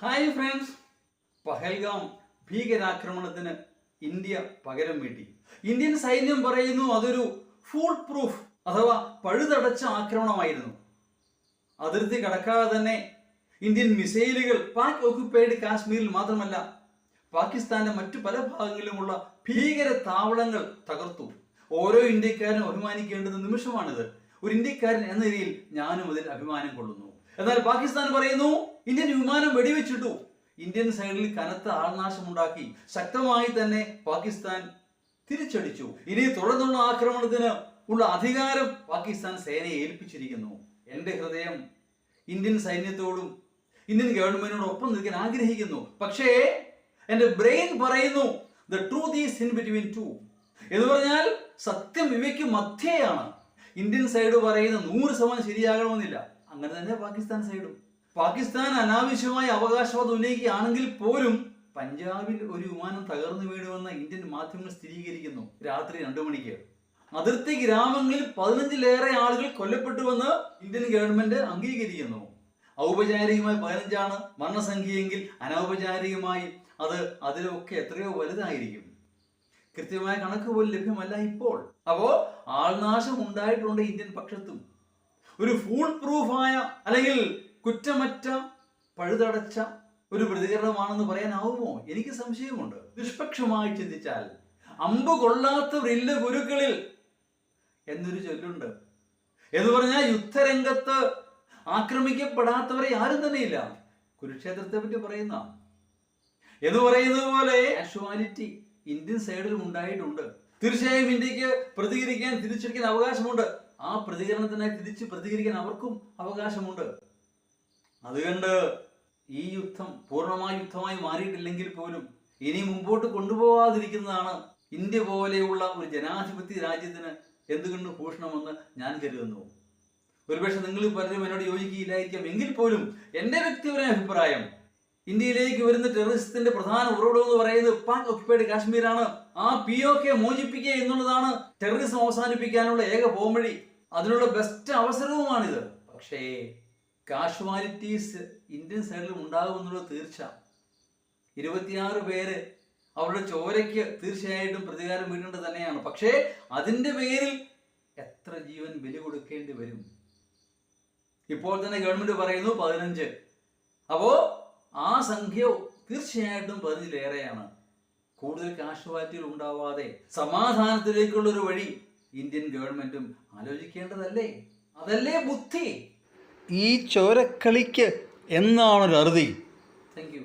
Hi friends Pahalgam ഭീകരാക്രമണത്തിന് India പകരം വീട്ടി. ഇന്ത്യൻ സൈന്യം പറയുന്നു അതൊരു ഫുൾ പ്രൂഫ് അഥവാ പഴുതടച്ച ആക്രമണമായിരുന്നു. അതിർത്തി കടക്കാതെ തന്നെ ഇന്ത്യൻ മിസൈലുകൾ പാക് ഓക്യുപ്പൈഡ് കാശ്മീരിൽ മാത്രമല്ല പാകിസ്ഥാന്റെ മറ്റു പല ഭാഗങ്ങളിലുമുള്ള ഭീകര താവളങ്ങൾ തകർത്തു. ഓരോ ഇന്ത്യക്കാരനും അഭിമാനിക്കേണ്ടുന്ന നിമിഷമാണിത്. ഒരു ഇന്ത്യക്കാരൻ എന്ന നിലയിൽ ഞാനും അതിൽ അഭിമാനം കൊള്ളുന്നു. എന്നാൽ പാകിസ്ഥാൻ പറയുന്നു ഇന്ത്യൻ വിമാനം വെടിവെച്ചിട്ടു. ഇന്ത്യൻ സൈഡിൽ കനത്ത ആൾനാശമുണ്ടാക്കി ശക്തമായി തന്നെ പാകിസ്ഥാൻ തിരിച്ചടിച്ചു. ഇനി തുടർന്നുള്ള ആക്രമണത്തിന് ഉള്ള അധികാരം പാകിസ്ഥാൻ സേനയെ ഏൽപ്പിച്ചിരിക്കുന്നു. എന്റെ ഹൃദയം ഇന്ത്യൻ സൈന്യത്തോടും ഇന്ത്യൻ ഗവൺമെന്റിനോടും ഒപ്പം നിൽക്കാൻ ആഗ്രഹിക്കുന്നു. പക്ഷേ എന്റെ ബ്രെയിൻ പറയുന്നു the truth is in between two. എന്ന് പറഞ്ഞാൽ സത്യം ഇവയ്ക്ക് മധ്യയാണ്. ഇന്ത്യൻ സൈഡ് പറയുന്ന നൂറ് ശതമാനം ശരിയാകണമെന്നില്ല. അങ്ങനെ തന്നെ പാകിസ്ഥാൻ സൈഡും പാകിസ്ഥാൻ അനാവശ്യമായ അവകാശവാദം ഉന്നയിക്കുകയാണെങ്കിൽ പോലും പഞ്ചാബിൽ ഒരു വിമാനം തകർന്നു വീഴുമെന്ന് ഇന്ത്യൻ മാധ്യമങ്ങൾ സ്ഥിരീകരിക്കുന്നു. രാത്രി രണ്ടു മണിക്ക്. അതിർത്തി ഗ്രാമങ്ങളിൽ പതിനഞ്ചിലേറെ ആളുകൾ കൊല്ലപ്പെട്ടുവെന്ന് ഇന്ത്യൻ ഗവൺമെന്റ് അംഗീകരിക്കുന്നു. ഔപചാരികമായി പതിനഞ്ചാണ് മരണസംഖ്യയെങ്കിൽ അനൗപചാരികമായി അത് അതിലൊക്കെ എത്രയോ വലുതായിരിക്കും. കൃത്യമായ കണക്ക് പോലും ലഭ്യമല്ല ഇപ്പോൾ. അപ്പോ ആൾനാശം ഉണ്ടായിട്ടുണ്ട് ഇന്ത്യൻ പക്ഷത്തും. ഒരു ഫൂൾ പ്രൂഫായ അല്ലെങ്കിൽ കുറ്റമറ്റ പഴുതടച്ച ഒരു പ്രതികരണമാണെന്ന് പറയാനാവുമോ? എനിക്ക് സംശയമുണ്ട്. നിഷ്പക്ഷമായി ചിന്തിച്ചാൽ അമ്പ് കൊള്ളാത്തവരില്ല ഗുരുക്കളിൽ എന്നൊരു ചൊല്ലുണ്ട്. എന്ന് പറഞ്ഞാൽ യുദ്ധരംഗത്ത് ആക്രമിക്കപ്പെടാത്തവരെ ആരും തന്നെയില്ല. കുരുക്ഷേത്രത്തെ പറ്റി പറയുന്ന എന്ന് പറയുന്നത് പോലെ ആക്ച്വാലിറ്റി ഇന്ത്യൻ സൈഡിലും ഉണ്ടായിട്ടുണ്ട്. തീർച്ചയായും ഇന്ത്യയ്ക്ക് പ്രതികരിക്കാൻ തിരിച്ചടിക്കാൻ അവകാശമുണ്ട്. ആ പ്രതികരണത്തിനായി തിരിച്ച് പ്രതികരിക്കാൻ അവർക്കും അവകാശമുണ്ട്. അതുകൊണ്ട് ഈ യുദ്ധം പൂർണമായ യുദ്ധമായി മാറിയിട്ടില്ലെങ്കിൽ പോലും ഇനി മുമ്പോട്ട് കൊണ്ടുപോകാതിരിക്കുന്നതാണ് ഇന്ത്യ പോലെയുള്ള ഒരു ജനാധിപത്യ രാജ്യത്തിന് എന്തുകൊണ്ട് ഭൂഷണമെന്ന് ഞാൻ കരുതുന്നു. ഒരുപക്ഷെ നിങ്ങൾ പലരും എന്നോട് യോജിക്കുകയില്ലായിരിക്കാം. എങ്കിൽ പോലും എന്റെ വ്യക്തിപരമായ അഭിപ്രായം ഇന്ത്യയിലേക്ക് വരുന്ന ടെററിസത്തിന്റെ പ്രധാന ഉറവിടം എന്ന് പറയുന്നത് പാക് ഒക്യുപ്പൈഡ് കാശ്മീരാണ്. ആ പി ഒ കെ മോചിപ്പിക്കുക എന്നുള്ളതാണ് ടെററിസം അവസാനിപ്പിക്കാനുള്ള ഏക പോംവഴി. അതിനുള്ള ബെസ്റ്റ് അവസരവുമാണിത്. പക്ഷേ കാഷ്വാലിറ്റീസ് ഇന്ത്യൻ സൈഡിൽ ഉണ്ടാകുമെന്നുള്ള തീർച്ച. ഇരുപത്തിയാറ് പേര് അവരുടെ ചോരയ്ക്ക് തീർച്ചയായിട്ടും പ്രതികാരം വീടേണ്ടത് തന്നെയാണ്. പക്ഷേ അതിന്റെ പേരിൽ എത്ര ജീവൻ ബലി കൊടുക്കേണ്ടി വരും? ഇപ്പോൾ തന്നെ ഗവൺമെന്റ് പറയുന്നു പതിനഞ്ച്. അപ്പോൾ ആ സംഖ്യ തീർച്ചയായിട്ടും പതിനഞ്ചിലേറെയാണ്. കൂടുതൽ കാഷ്വാലിറ്റികൾ ഉണ്ടാവാതെ സമാധാനത്തിലേക്കുള്ള ഒരു വഴി ഇന്ത്യൻ ഗവൺമെന്റും ആലോചിക്കേണ്ടതല്ലേ? അതല്ലേ ബുദ്ധി? ഈ ചോരക്കളിക്ക് എന്നാണൊരറുതി? Thank you